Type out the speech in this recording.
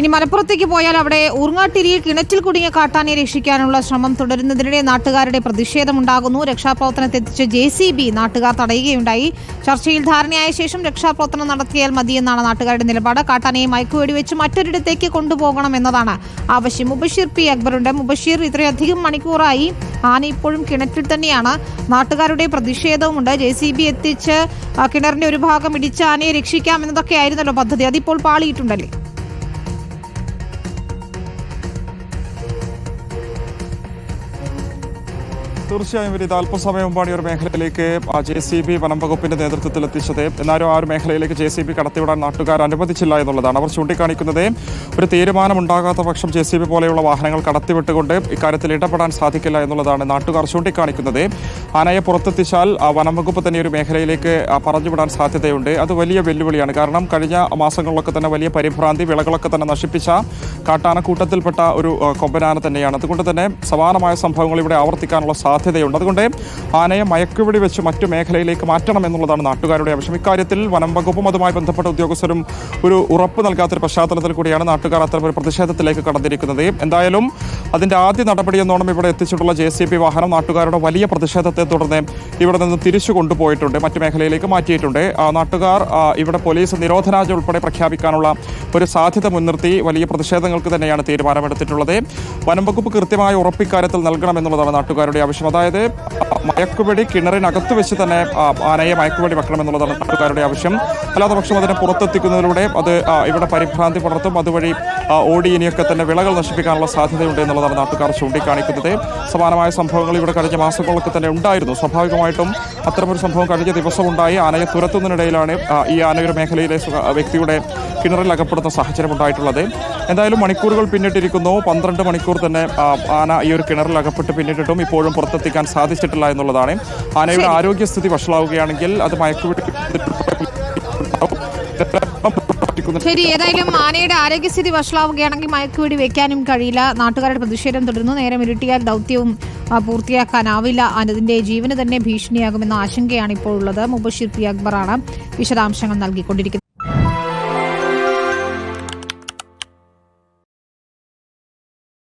ഇനി മലപ്പുറത്തേക്ക് പോയാൽ അവിടെ ഊർങ്ങാട്ടിരിയിൽ കിണറ്റിൽ കുടുങ്ങിയ കാട്ടാനെ രക്ഷിക്കാനുള്ള ശ്രമം തുടരുന്നതിനിടെ നാട്ടുകാരുടെ പ്രതിഷേധമുണ്ടാകുന്നു. രക്ഷാപ്രവർത്തനത്തെത്തിച്ച ജെ സി ബി നാട്ടുകാർ തടയുകയുണ്ടായി. ചർച്ചയിൽ ധാരണയായ ശേഷം രക്ഷാപ്രവർത്തനം നടത്തിയാൽ മതിയെന്നാണ് നാട്ടുകാരുടെ നിലപാട്. കാട്ടാനയെ മയക്കുവെടി വെച്ച് മറ്റൊരിടത്തേക്ക് കൊണ്ടുപോകണം എന്നതാണ് ആവശ്യം. മുബഷീർ പി അക്ബറുണ്ട്. മുബഷീർ ഇത്രയധികം മണിക്കൂറായി ആന ഇപ്പോഴും കിണറ്റിൽ തന്നെയാണ്. നാട്ടുകാരുടെ പ്രതിഷേധവുമുണ്ട്. ജെ സി ബി എത്തിച്ച് കിണറിന്റെ ഒരു ഭാഗം ഇടിച്ച് ആനയെ രക്ഷിക്കാം എന്നതൊക്കെ ആയിരുന്നല്ലോ പദ്ധതി. അതിപ്പോൾ പാളിയിട്ടുണ്ടല്ലേ? തീർച്ചയായും ഇത് അല്പസമയം മുമ്പാണ് ഒരു മേഖലയിലേക്ക് ജെ സി ബി വനം നേതൃത്വത്തിൽ എത്തിച്ചത് എന്നാലും ആ ഒരു മേഖലയിലേക്ക് ജെ സി ബി കടത്തിവിടാൻ നാട്ടുകാർ അനുവദിച്ചില്ല എന്നുള്ളതാണ് അവർ ചൂണ്ടിക്കാണിക്കുന്നത്. ഒരു തീരുമാനമുണ്ടാകാത്ത പക്ഷം ജെ സി ബി പോലെയുള്ള വാഹനങ്ങൾ കടത്തിവിട്ടുകൊണ്ട് ഇക്കാര്യത്തിൽ ഇടപെടാൻ സാധിക്കില്ല എന്നുള്ളതാണ് നാട്ടുകാർ ചൂണ്ടിക്കാണിക്കുന്നത്. ആനയെ പുറത്തെത്തിച്ചാൽ ആ വനം വകുപ്പ് തന്നെ ഒരു മേഖലയിലേക്ക് പറഞ്ഞുവിടാൻ സാധ്യതയുണ്ട്. അത് വലിയ വെല്ലുവിളിയാണ്. കാരണം കഴിഞ്ഞ മാസങ്ങളിലൊക്കെ തന്നെ വലിയ പരിഭ്രാന്തി വിളകളൊക്കെ തന്നെ നശിപ്പിച്ച കാട്ടാനക്കൂട്ടത്തിൽപ്പെട്ട ഒരു കൊമ്പനാന തന്നെയാണ്. അതുകൊണ്ട് തന്നെ സമാനമായ സംഭവങ്ങൾ ഇവിടെ ആവർത്തിക്കാനുള്ള സാധ്യതയുണ്ട്. അതുകൊണ്ട് ആനയെ മയക്കുപിടി വെച്ച് മറ്റു മേഖലയിലേക്ക് മാറ്റണം എന്നുള്ളതാണ് നാട്ടുകാരുടെ ആവശ്യം. ഇക്കാര്യത്തിൽ വനം വകുപ്പും അതുമായി ബന്ധപ്പെട്ട ഉദ്യോഗസ്ഥരും ഒരു ഉറപ്പ് നൽകാത്തൊരു പശ്ചാത്തലത്തിൽ കൂടിയാണ് നാട്ടുകാർ അത്തരം ഒരു പ്രതിഷേധത്തിലേക്ക് കടന്നിരിക്കുന്നത്. എന്തായാലും അതിന്റെ ആദ്യ നടപടിയെന്നോണം ഇവിടെ എത്തിച്ചിട്ടുള്ള ജെ സി വാഹനം നാട്ടുകാരുടെ വലിയ പ്രതിഷേധത്തെ തുടർന്ന് ഇവിടെ നിന്ന് തിരിച്ചു കൊണ്ടുപോയിട്ടുണ്ട് മറ്റു മേഖലയിലേക്ക് മാറ്റിയിട്ടുണ്ട്. നാട്ടുകാർ ഇവിടെ പോലീസ് നിരോധനാജ്ഞ ഉൾപ്പെടെ പ്രഖ്യാപിക്കാനുള്ള ഒരു സാധ്യത മുൻനിർത്തി വലിയ പ്രതിഷേധങ്ങൾക്ക് തന്നെയാണ് തീരുമാനമെടുത്തിട്ടുള്ളത്. വനം വകുപ്പ് കൃത്യമായ ഉറപ്പിക്കാര്യത്തിൽ നൽകണമെന്നുള്ളതാണ് നാട്ടുകാരുടെ ആവശ്യം. അതായത് ആ, മയക്കുവെടി കിണറിനകത്ത് വെച്ച് തന്നെ ആനയെ മയക്കുവെടി വെക്കണമെന്നുള്ളതാണ് നാട്ടുകാരുടെ ആവശ്യം. അല്ലാത്ത പക്ഷം അതിനെ പുറത്തെത്തിക്കുന്നതിലൂടെ അത് ഇവിടെ പരിഭ്രാന്തി പുലർത്തും. അതുവഴി ആ, ഓടി ഇനിയൊക്കെ തന്നെ വിളകൾ നശിപ്പിക്കാനുള്ള സാധ്യതയുണ്ട് എന്നുള്ളതാണ് നാട്ടുകാർ ചൂണ്ടിക്കാണിക്കുന്നത്. സമാനമായ സംഭവങ്ങൾ ഇവിടെ കഴിഞ്ഞ മാസങ്ങളൊക്കെ തന്നെ ഉണ്ടായിരുന്നു. സ്വാഭാവികമായിട്ടും അത്തരമൊരു സംഭവം കഴിഞ്ഞ ദിവസം ഉണ്ടായി ആനയെ തുരത്തുന്നതിനിടയിലാണ് ഈ ആനയൊരു മേഖലയിലെ വ്യക്തിയുടെ കിണറിൽ അകപ്പെടുന്ന സാഹചര്യം ഉണ്ടായിട്ടുള്ളത്. എന്തായാലും മണിക്കൂറുകൾ പിന്നിട്ടിരിക്കുന്നു. പന്ത്രണ്ട് മണിക്കൂർ തന്നെ ആന ഈ ഒരു കിണറിൽ അകപ്പെട്ട് പിന്നിട്ടിട്ടും ഇപ്പോഴും പുറത്തെത്തിക്കാൻ സാധിച്ചിട്ടില്ല എന്നുള്ളതാണ്. ആനയുടെ ആരോഗ്യസ്ഥിതി വഷളാവുകയാണെങ്കിൽ അത് മയക്കുപിടി ശരി ഏതായാലും ആനയുടെ ആരോഗ്യസ്ഥിതി വഷളാവുകയാണെങ്കിൽ മയക്കുവെടി വെക്കാനും കഴിയില്ല. നാട്ടുകാരുടെ പ്രതിഷേധം തുടരുന്നു. നേരം ഇരുട്ടിയാൽ ദൗത്യവും പൂർത്തിയാക്കാനാവില്ല. അതിന്റെ ജീവന് തന്നെ ഭീഷണിയാകുമെന്ന ആശങ്കയാണ് ഇപ്പോൾ ഉള്ളത് മുബഷിർ പി അക്ബറാണ് വിശദാംശങ്ങൾ നൽകിക്കൊണ്ടിരിക്കുന്നത്.